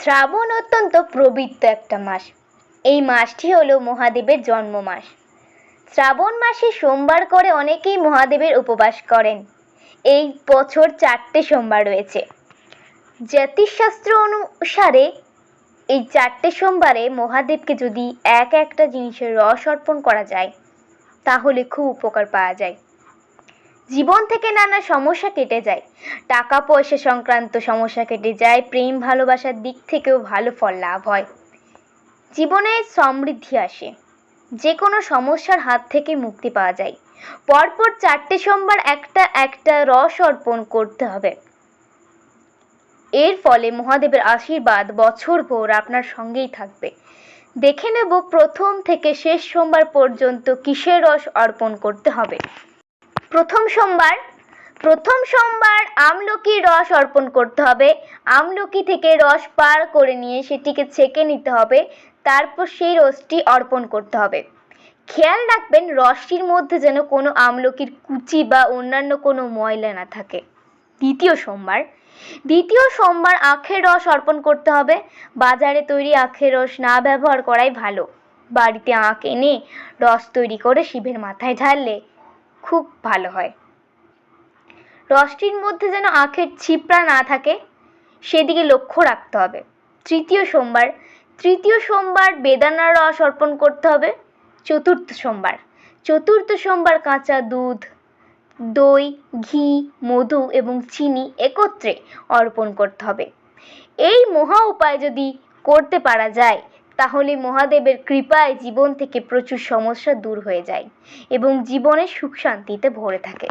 শ্রাবণ অত্যন্ত প্রবৃত্ত একটা মাস। এই মাসটি হলো মহাদেবের জন্ম মাস। শ্রাবণ মাসে সোমবার করে অনেকেই মহাদেবের উপবাস করেন। এই বছর চারটে সোমবার রয়েছে। জ্যোতিষশাস্ত্র অনুসারে এই চারটে সোমবারে মহাদেবকে যদি এক একটা জিনিসের রস অর্পণ করা যায়, তাহলে খুব উপকার পাওয়া যায়। জীবন থেকে নানা সমস্যা কেটে যায়। টাকা পয়সা সংক্রান্ত সমস্যা কেটে যায়, প্রেম, ভালোবাসার দিক থেকেও ভালো ফল লাভ হয়। জীবনে সমৃদ্ধি আসে। যে কোনো সমস্যার হাত থেকে মুক্তি পাওয়া যায়। পরপর চারটে সোমবার একটা একটা রস অর্পণ করতে হবে। এর ফলে মহাদেবের আশীর্বাদ বছরভর আপনার সঙ্গেই থাকবে। দেখে নেব প্রথম থেকে শেষ সোমবার পর্যন্ত কিসের রস অর্পণ করতে হবে। প্রথম সোমবার প্রথম সোমবার আমলকির রস অর্পণ করতে হবে। আমলকি থেকে রস পার করে নিয়ে সেটিকে ছেঁকে নিতে হবে। তারপর সেই রসটি অর্পণ করতে হবে। খেয়াল রাখবেন, রসটির মধ্যে যেন কোনো আমলকির কুচি বা অন্যান্য কোনো ময়লা না থাকে। দ্বিতীয় সোমবার দ্বিতীয় সোমবার আখের রস অর্পণ করতে হবে। বাজারে তৈরি আখের রস না ব্যবহার করাই ভালো। বাড়িতে আখ এনে রস তৈরি করে শিবের মাথায় ঢাললে খুব ভালো হয়। রসটির মধ্যে যেন আখের ছিপড়া না থাকে, সেদিকে লক্ষ্য রাখতে হবে। তৃতীয় সোমবার তৃতীয় সোমবার বেদানার রস অর্পণ করতে হবে। চতুর্থ সোমবার চতুর্থ সোমবার কাঁচা দুধ, দই, ঘি, মধু এবং চিনি একত্রে অর্পণ করতে হবে। এই মহা উপায় যদি করতে পারা যায় তাহলে মহাদেবের কৃপায় জীবন থেকে প্রচুর সমস্যা দূর হয়ে যায় এবং জীবনে সুখ শান্তিতে ভরে থাকে।